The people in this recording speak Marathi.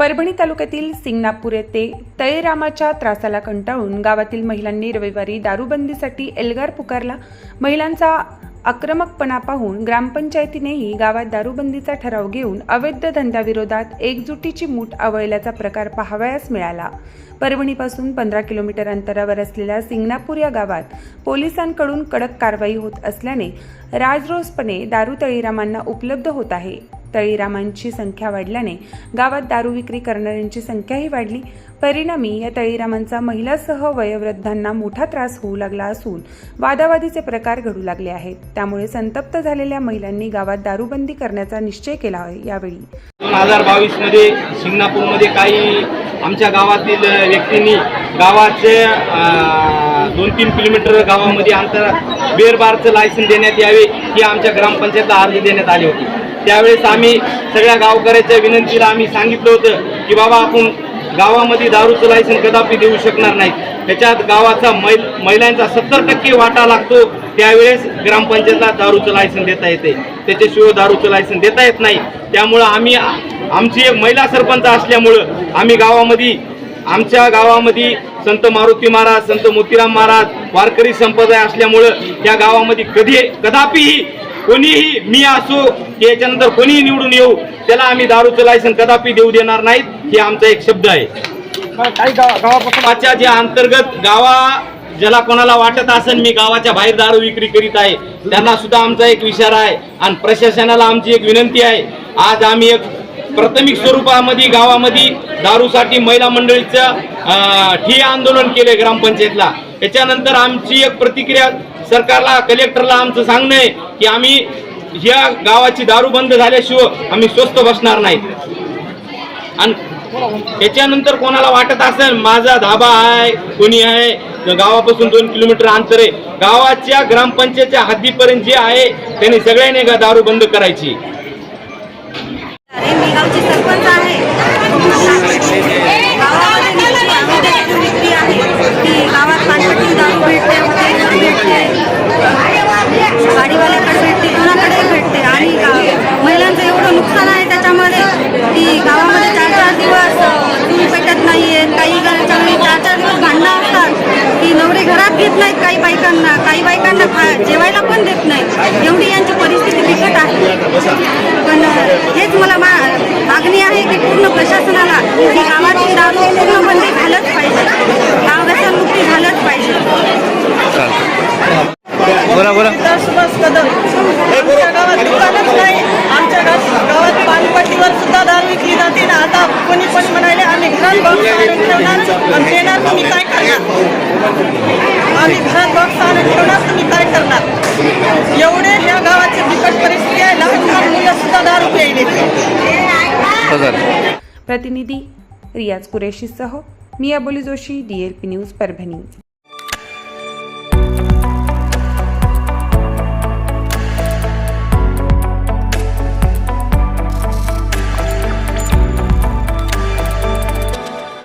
परभणी तालुक्यातील सिंगणापूर येथे तळेरामाच्या त्रासाला कंटाळून गावातील महिलांनी रविवारी दारूबंदीसाठी एल्गार पुकारला. महिलांचा आक्रमकपणा पाहून ग्रामपंचायतीनेही गावात दारूबंदीचा ठराव घेऊन अवैध धंद्याविरोधात एकजुटीची मूठ आवळल्याचा प्रकार पाहावयास मिळाला. परभणीपासून पंधरा किलोमीटर अंतरावर असलेल्या सिंगणापूर या गावात पोलिसांकडून कडक कारवाई होत असल्याने राजरोसपणे दारू तळीरामांना उपलब्ध होत आहे. तळीरामांची संख्या वाढल्याने गावात दारू विक्री करणाऱ्यांची संख्याही वाढली. परिणामी या तळीरामांचा महिलासह वयोवृद्धांना मोठा त्रास होऊ लागला असून वादावादीचे प्रकार घडू लागले आहेत. त्यामुळे संतप्त झालेल्या महिलांनी गावात दारूबंदी करण्याचा निश्चय केला आहे यावेळी. दोन हजार बावीसमध्ये शिंगणापूरमध्ये काही आमच्या गावातील व्यक्तींनी गावाचे दोन तीन किलोमीटर गावामध्ये आमचं बेरबारचं लायसन देण्यात यावे ही आमच्या ग्रामपंचायतला अर्ज देण्यात आली होती. त्यावेळेस आम्ही सगळ्या गावकऱ्याच्या विनंतीला आम्ही सांगितलं होतं की बाबा आपण गावामध्ये दारूचं लायसन कदापि देऊ शकणार नाही. त्याच्यात गावाचा मैल महिलांचा सत्तर टक्के वाटा लागतो. त्यावेळेस ग्रामपंचायतला दारूचं लायसन देता येते. त्याच्याशिवाय दारूचं लायसन देता येत नाही. त्यामुळं आम्ही आमची महिला सरपंच असल्यामुळं आम्ही गावामध्ये आमच्या गावामध्ये संत मारुती महाराज संत मोतीराम महाराज वारकरी संप्रदाय असल्यामुळं त्या गावामध्ये कधी कदापिही कोणीही मी असो की याच्यानंतर कोणीही निवडून येऊ त्याला आम्ही दारूचं लायसन कदापि देऊ देणार नाहीत हे आमचा एक शब्द आहे. गावाच्या जे अंतर्गत गावा ज्याला कोणाला वाटत असेल मी गावाच्या बाहेर दारू विक्री करीत आहे त्यांना सुद्धा आमचा एक विचार आहे आणि प्रशासनाला आमची एक विनंती आहे. आज आम्ही एक प्राथमिक स्वरूपामध्ये गावामध्ये दारूसाठी महिला मंडळीचं अं, ठिय्या आंदोलन केले ग्रामपंचायतला. त्याच्यानंतर आमची एक प्रतिक्रिया सरकारला कलेक्टरला आमचं सांगणं आहे की आम्ही या गावाची दारू बंद झाल्याशिवाय आम्ही स्वस्त बसणार नाही. आणि त्याच्यानंतर कोणाला वाटत असेल माझा धाबा आहे कोणी आहे गावापासून दोन किलोमीटर अंतर आहे. गावाच्या ग्रामपंचायतच्या हद्दीपर्यंत जे आहे त्यांनी सगळ्यांनी दारू बंद करायची अरे मी गावची सरपंच आहे गावामध्ये निश्चित अवैध दारू विक्री आहे की गावात पानपट्टी दारू भेटते हॉटेलवर भेटते गाडीवाल्याकडे भेटते कोणाकडे भेटते आणि गा- महिलांचं एवढं नुकसान आहे त्याच्यामध्ये की गावामध्ये चार चार दिवस अं, चूल पेटत नाहीये काही घराच्या घरी चार चार दिवस भांडणं असतात की घेत नाहीत काही बायकांना. काही बायकांना खा जेवायला पण देत नाहीत. एवढी यांची परिस्थिती बिकट आहे. पण हेच मला मा मागणी आहे की पूर्ण प्रशासनाला ही गावाची दारू पूर्ण बंदी झालंच पाहिजे. गाव व्यसनमुक्ती झालंच पाहिजे. बोला बोला. सुभाष कदम आमच्या गावात पानपट्टीवर सुद्धा दारू विकली जाते ना. आता कोणी पण म्हणाले आम्ही घरात बॉक्स आणून ठेवणार आणि देणार तुम्ही काय करणार? आम्ही घरात बॉक्स आणून ठेवणार तुम्ही काय करणार? एवढे ह्या गावाची बिकट परिस्थिती आहे. लहान लहान मुलं सुद्धा दारू प्यायले प्रतिनिधी रियाज कुरेशीसह मी Aboli Joshi D L P news Parbhani.